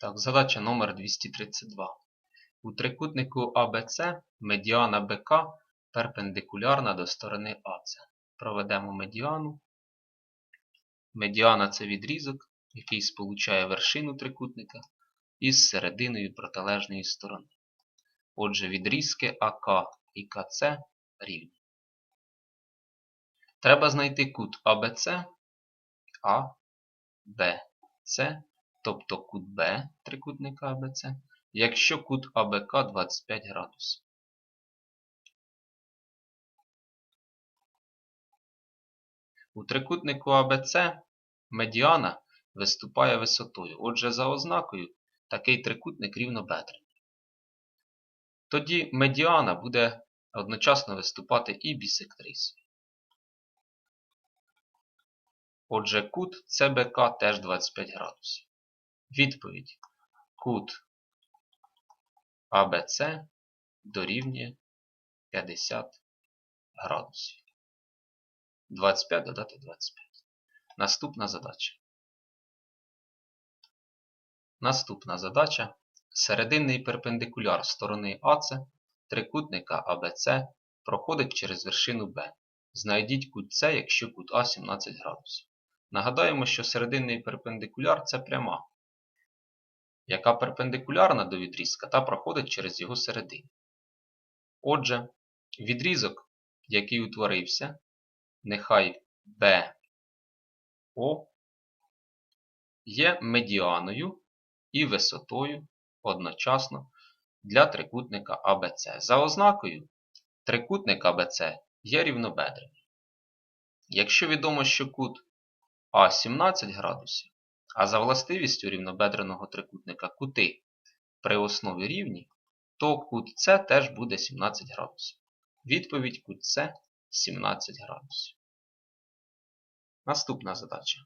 Так, задача номер 232. У трикутнику ABC медіана БК перпендикулярна до сторони АЦ. Проведемо медіану. Медіана це відрізок, який сполучає вершину трикутника із серединою протилежної сторони. Отже, відрізки АК і КЦ рівні. Треба знайти кут АБЦ, А, тобто кут Б трикутника АБЦ, якщо кут АБК 25 градусів. У трикутнику АБЦ медіана виступає висотою. Отже, за ознакою такий трикутник рівнобедрений. Тоді медіана буде одночасно виступати і бісектрисою. Отже, кут ЦБК теж 25 градусів. Відповідь. Кут АБЦ дорівнює 50 градусів. 25 додати 25. Наступна задача. Наступна задача. Серединний перпендикуляр сторони АЦ трикутника АБЦ проходить через вершину Б. Знайдіть кут С, якщо кут А 17 градусів. Нагадаємо, що серединний перпендикуляр це пряма, яка перпендикулярна до відрізка та проходить через його середину. Отже, відрізок, який утворився, нехай BO є медіаною і висотою одночасно для трикутника ABC. За ознакою, трикутник ABC є рівнобедрений. Якщо відомо, що кут А 17 градусів, а за властивістю рівнобедреного трикутника кути при основі рівні, то кут С теж буде 17 градусів. Відповідь кут С 17 градусів. Наступна задача.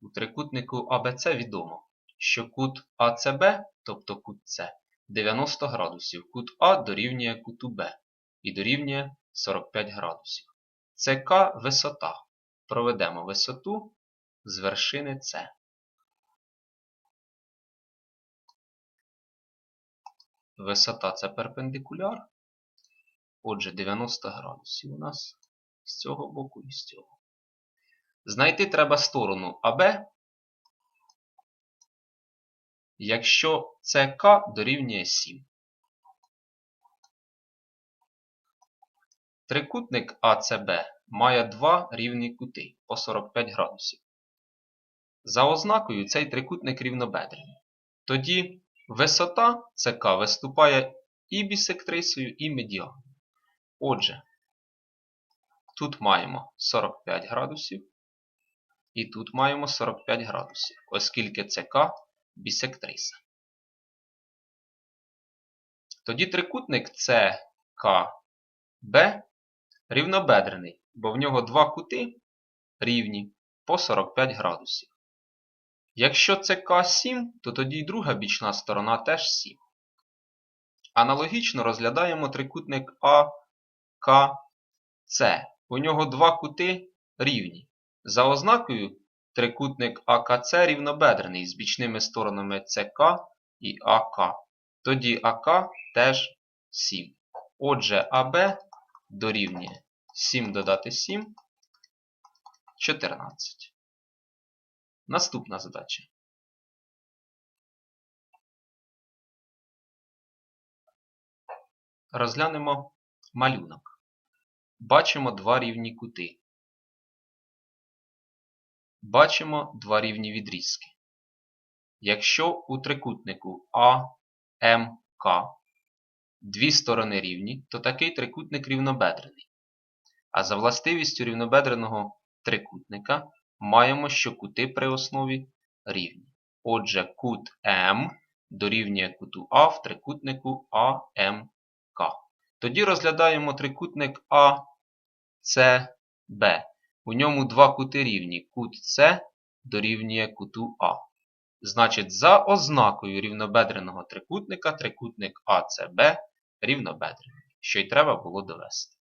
У трикутнику АБЦ відомо, що кут АЦБ, тобто кут С, 90 градусів, кут А дорівнює куту Б і дорівнює 45 градусів. ЦК висота. Проведемо висоту з вершини С. Висота це перпендикуляр. Отже, 90 градусів у нас з цього боку і з цього. Знайти треба сторону АБ, якщо ЦК дорівнює 7. Трикутник АЦБ має два рівні кути по 45 градусів. За ознакою цей трикутник рівнобедрений. Тоді висота ЦК виступає і бісектрисою, і медіаною. Отже, тут маємо 45 градусів, і тут маємо 45 градусів, оскільки ЦК бісектриса. Тоді трикутник ЦКБ рівнобедрений, бо в нього два кути рівні по 45 градусів. Якщо ЦК 7, то тоді й друга бічна сторона теж 7. Аналогічно розглядаємо трикутник АКЦ. У нього два кути рівні. За ознакою трикутник АКЦ рівнобедрений з бічними сторонами ЦК і АК. Тоді АК теж 7. Отже, АБ дорівнює 7 додати 7 14. Наступна задача. Розглянемо малюнок. Бачимо два рівні кути. Бачимо два рівні відрізки. Якщо у трикутнику АМК дві сторони рівні, то такий трикутник рівнобедрений. А за властивістю рівнобедреного трикутника маємо, що кути при основі рівні. Отже, кут М дорівнює куту А в трикутнику АМК. Тоді розглядаємо трикутник АЦБ. У ньому два кути рівні. Кут С дорівнює куту А. Значить, за ознакою рівнобедреного трикутника трикутник АЦБ рівнобедрений, що й треба було довести.